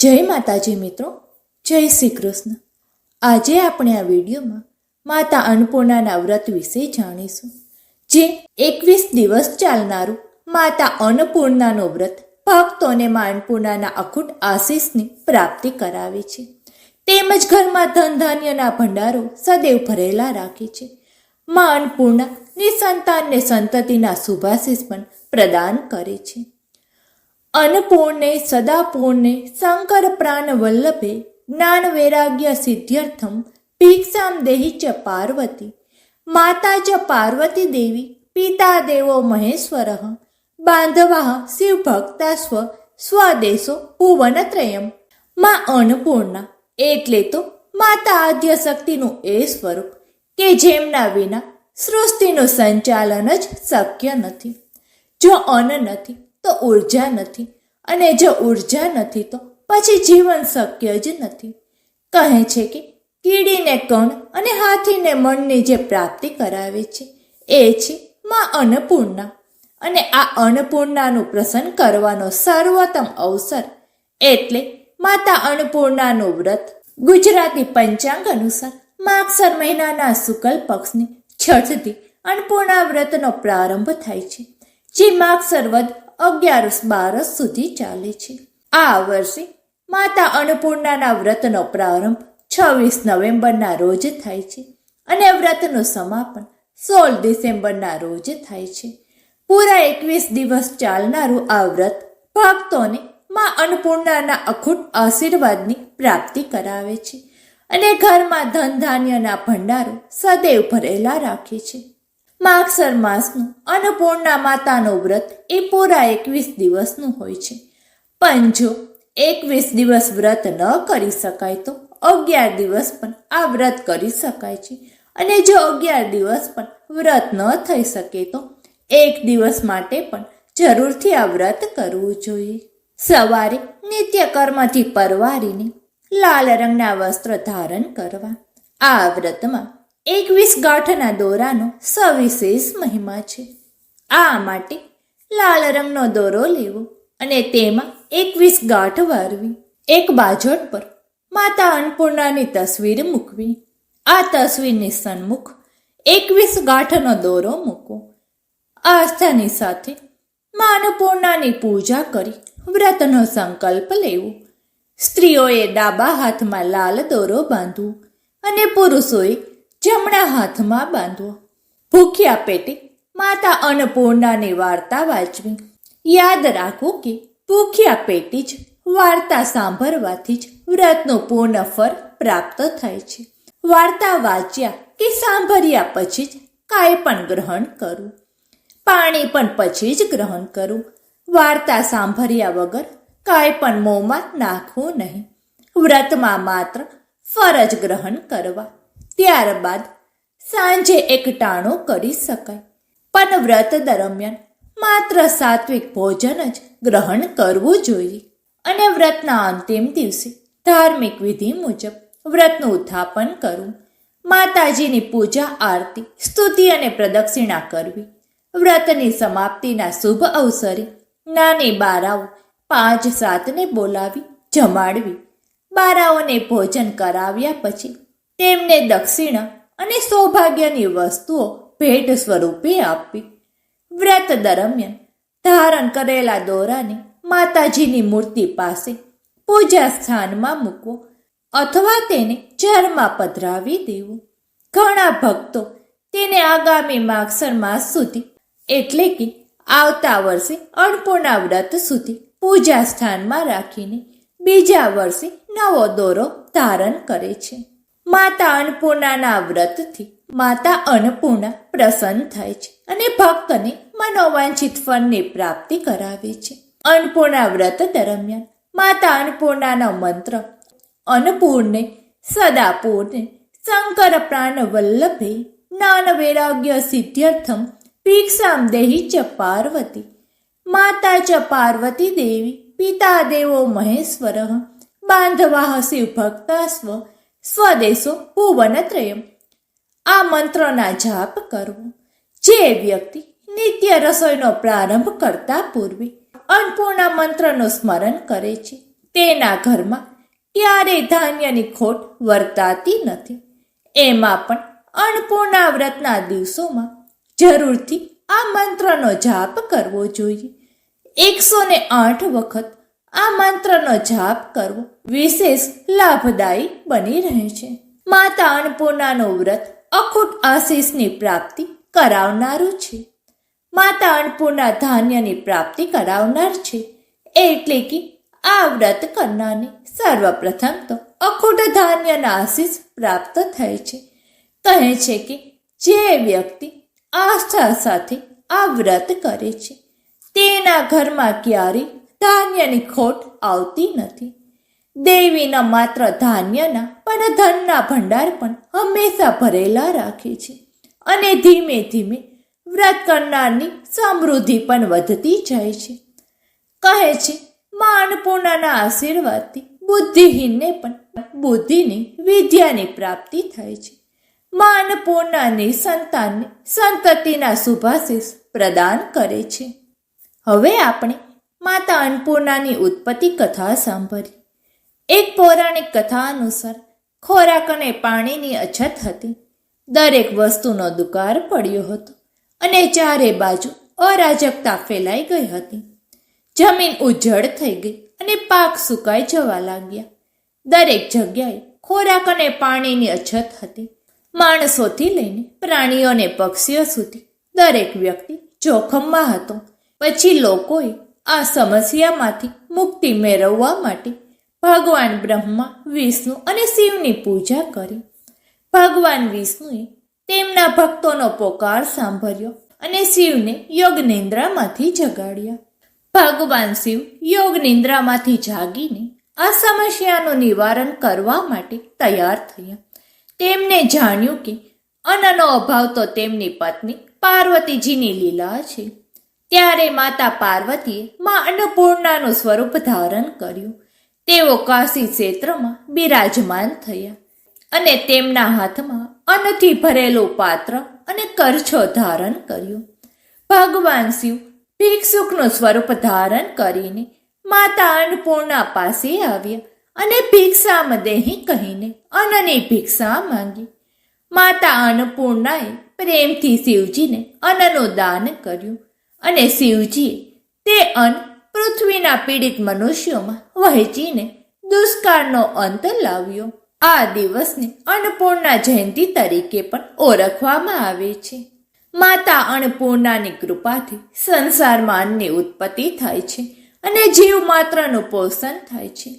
જય માતાજી મિત્રો, જય શ્રી કૃષ્ણ. આજે આપણે આ વિડીયોમાં માતા અન્નપૂર્ણાના વ્રત વિશે જાણીશું, જે એકવીસ દિવસ ચાલનારું માતા અન્નપૂર્ણાનું વ્રત ભક્તોને મા અન્નપૂર્ણાના અખૂટ આશીષની પ્રાપ્તિ કરાવે છે. તેમજ ઘરમાં ધન ધાન્યના ભંડારો સદૈવ ભરેલા રાખે છે. મા અન્નપૂર્ણા નિસંતાનને સંતતિના શુભાશીષ પણ પ્રદાન કરે છે. અન્નપૂર્ણે, સદાપૂર્ણે શંકર પ્રાણ વલ્લભે જ્ઞાન વૈરાગ્ય સિદ્ધ્યર્થમ, ભિક્ષામ દેહી ચ પાર્વતી, માતા ચ પાર્વતી દેવી, પિતા દેવો મહેશ્વર, બાંધવા શિવ ભક્તા સ્વ, સ્વદેશો ભુવનત્રયમમાં અન્નપૂર્ણા એટલે તો માતા આદ્ય શક્તિનું એ સ્વરૂપ કે જેમના વિના સૃષ્ટિનું સંચાલન જ શક્ય નથી. જો અન્ન નથી તો ઊર્જા નથી અને જો ઊર્જા નથી તો પછી જીવન શક્ય જ નથી. કહે છે કે કીડીને કણ અને હાથીને મણની જે પ્રાપ્તિ કરાવે છે, એ છે માં અન્નપૂર્ણા. અને આ અન્નપૂર્ણાનું પ્રસન્ન કરવાનો સર્વોત્તમ અવસર એટલે માતા અન્નપૂર્ણાનું વ્રત ગુજરાતી પંચાંગ અનુસાર માગસર મહિનાના શુકલ પક્ષની છઠથી અન્નપૂર્ણા વ્રતનો પ્રારંભ થાય છે. જે માગસર વદ અગિયારસ બારસ સુધી ચાલે છે. આ વર્ષે માતા અન્નપૂર્ણાના વ્રતનો પ્રારંભ છવ્વીસ નવેમ્બરના રોજ થાય છે અને વ્રતનું સમાપન સોળ ડિસેમ્બરના રોજ થાય છે. પૂરા એકવીસ દિવસ ચાલનારું આ વ્રત ભક્તોને મા અન્નપૂર્ણાના અખૂટ આશીર્વાદની પ્રાપ્તિ કરાવે છે અને ઘરમાં ધન ધાન્યના ભંડારો સદૈવ ભરેલા રાખે છે. માગસર માસનું અન્નપૂર્ણા માતાનું વ્રત એ પૂરા એકવીસ દિવસનું હોય છે. પણ જો એકવીસ દિવસ વ્રત ન કરી શકાય તો અગિયાર દિવસ પણ આ વ્રત કરી શકાય છે. અને જો અગિયાર દિવસ પણ વ્રત ન થઈ શકે તો એક દિવસ માટે પણ જરૂરથી આ વ્રત કરવું જોઈએ. સવારે નિત્ય કર્મથી પરવારીને લાલ રંગના વસ્ત્ર ધારણ કરવા. આ વ્રતમાં એકવીસ ગાંઠના દોરાનો સવિશેષ મહિમા છે. આ માટે લાલ રંગનો દોરો લેવો અને તેમાં એકવીસ ગાંઠ વારવી. એક બાજોટ પર માતા અન્નપૂર્ણાની તસવીર મૂકવી. આ તસવીરની સન્મુખ એકવીસ ગાંઠનો દોરો મૂકો આસ્થાની સાથે મા અન્નપૂર્ણાની પૂજા કરી વ્રતનો સંકલ્પ લેવો. સ્ત્રીઓએ ડાબા હાથમાં લાલ દોરો બાંધવો અને પુરુષોએ જમણા હાથમાં બાંધવો ભૂખ્યા પેટે માતા અન્નપૂર્ણાની વાર્તા વાંચવી. યાદ રાખો કે ભૂખ્યા પેટે જ વાર્તા સાંભળવાથી જ વ્રતનું પૂર્ણ ફળ પ્રાપ્ત થાય છે. વાર્તા વાંચ્યા કે સાંભળ્યા પછી જ કાંઈ પણ ગ્રહણ કરવું પાણી પણ પછી જ ગ્રહણ કરવું વાર્તા સાંભળ્યા વગર કાંઈ પણ મોંમાં નાખવું નહીં. વ્રતમાં માત્ર ફરજ ગ્રહણ કરવા. ત્યારબાદ સાંજે એક ટાણો કરી શકાય. પણ વ્રત દરમિયાન માત્ર સાત્વિક ભોજન જ ગ્રહણ કરવું જોઈએ. અને વ્રતના અંતિમ દિવસે ધાર્મિક વિધિ મુજબ વ્રતનું ઉત્થાપન કરવું, માતાજીની પૂજા, આરતી, સ્તુતિ અને પ્રદક્ષિણા કરવી, વ્રતની સમાપ્તિના શુભ અવસરે નાની બારાઓ પાંચ સાતને બોલાવી, જમાડવી, બારાઓને ભોજન કરાવ્યા પછી તેમને દક્ષિણા અને સૌભાગ્યની વસ્તુઓ ભેટ સ્વરૂપે આપવી વ્રત દરમિયાન ધારણ કરેલા દોરાને માતાજીની મૂર્તિ પાસે પૂજા સ્થાનમાં મૂકવો અથવા તેને જળમાં પધરાવી દેવું. ઘણા ભક્તો તેને આગામી માગસર માસ સુધી, એટલે કે આવતા વર્ષે અન્નપૂર્ણા વ્રત સુધી પૂજા સ્થાનમાં રાખીને બીજા વર્ષે નવો દોરો ધારણ કરે છે. માતા અન્નપૂર્ણાના વ્રતથી માતા અન્નપૂર્ણા પ્રસન્ન થાય છે અને ભક્તને મનોવાંછિત ફળની પ્રાપ્તિ કરાવે છે. અન્નપૂર્ણા વ્રત દરમિયાન માતા અન્નપૂર્ણાનો મંત્ર, અન્નપૂર્ણે સદાપૂર્ણે શંકર પ્રાણ વલ્લભે જ્ઞાન વૈરાગ્ય સિદ્ધ્યર્થમ ભિક્ષામ દેહી ચ પાર્વતી. માતા ચ પાર્વતી દેવી, પિતા દેવો મહેશ્વર બાંધવા શિવ ભક્તા સ્વ સ્વદેશો ભુવનત્રયમ આ મંત્રના જાપ કરવો. જે વ્યક્તિ નિત્ય રસોઈનો પ્રારંભ કરતા પૂર્વે, અન્નપૂર્ણા મંત્રનું સ્મરણ કરે છે. તેના ઘરમાં ક્યારેય ધાન્યની ખોટ વર્તાતી નથી. એમાં પણ અન્નપૂર્ણા વ્રતના દિવસોમાં જરૂરથી આ મંત્રનો જાપ કરવો જોઈએ. એકસો ને આઠ વખત આ મંત્રનો જાપ કરવો વિશેષ લાભદાયી બની રહે છે. માતા અન્નપૂર્ણાનું વ્રત અખૂટ આશીષની પ્રાપ્તિ કરાવનારું છે. માતા અન્નપૂર્ણા ધાન્યની પ્રાપ્તિ કરાવનાર છે. એટલે કે આ વ્રત કરનારને સર્વપ્રથમ તો અખૂટ ધાન્યના આશીષ પ્રાપ્ત થાય છે. કહે છે કે જે વ્યક્તિ આસ્થા સાથે આ વ્રત કરે છે, તેના ઘરમાં ક્યારેય ધાન્યની ખોટ આવતી નથી. દેવીના માત્ર ધાન્યના પણ ધનના ભંડાર પણ હંમેશા ભરેલા રાખે છે અને ધીમે ધીમે વ્રત કરનારની સમૃદ્ધિ પણ વધતી જાય છે. કહે છે મા અન્નપૂર્ણાના આશીર્વાદથી બુદ્ધિહીનને પણ બુદ્ધિની વિદ્યાની પ્રાપ્તિ થાય છે. મા અન્નપૂર્ણાની સંતાનને સંતતિના શુભાશીષ પ્રદાન કરે છે. હવે આપણે માતા અન્નપૂર્ણાની ઉત્પત્તિ કથા સાંભળી. એક પૌરાણિક કથા અનુસાર ખોરાક અને પાણીની અછત હતી. દરેક વસ્તુનો દુકાળ પડ્યો હતો અને ચારે બાજુ અરાજકતા ફેલાઈ ગઈ હતી. જમીન ઉજ્જડ થઈ ગઈ અને પાક સુકાઈ જવા લાગ્યા. દરેક જગ્યાએ ખોરાક અને પાણીની અછત હતી. માણસોથી લઈને પ્રાણીઓ અને પક્ષીઓ સુધી દરેક વ્યક્તિ જોખમમાં હતો. પછી લોકોએ આ સમસ્યામાંથી મુક્તિ મેળવવા માટે ભગવાન બ્રહ્મા, વિષ્ણુ અને શિવની પૂજા કરી. ભગવાન વિષ્ણુએ તેમના ભક્તોનો પોકાર સાંભળ્યો અને શિવને યોગ નિંદ્રામાંથી જગાડ્યા. ભગવાન શિવ યોગ નિંદ્રામાંથી જાગીને આ સમસ્યાનું નિવારણ કરવા માટે તૈયાર થયા. તેમને જાણ્યું કે અન્નનો અભાવ તો તેમની પત્ની પાર્વતીજીની લીલા છે. ત્યારે માતા પાર્વતીએ મા અન્નપૂર્ણાનું સ્વરૂપ ધારણ કર્યું. તેઓ કાશી ક્ષેત્રમાં બિરાજમાન થયા અને તેમના હાથમાં અન્નથી ભરેલું પાત્ર અને કરછો ધારણ કર્યું. ભગવાન શિવ ભિક્ષુકનું સ્વરૂપ ધારણ કરીને માતા અન્નપૂર્ણા પાસે આવ્યા અને ભિક્ષામ દેહી કહીને અન્નની ભિક્ષા માંગી. માતા અન્નપૂર્ણાએ પ્રેમથી શિવજીને અન્નનું દાન કર્યું. અને શિવજીએ તે અન્ન પૃથ્વીના પીડિત મનુષ્યોમાં વહેંચીને દુષ્કાળનો અંત લાવ્યો. આ દિવસને અન્નપૂર્ણા જયંતિ તરીકે પણ ઓળખવામાં આવે છે. માતા અન્નપૂર્ણાની કૃપાથી સંસારમાં અન્નની ઉત્પત્તિ થાય છે અને જીવ માત્રનું પોષણ થાય છે.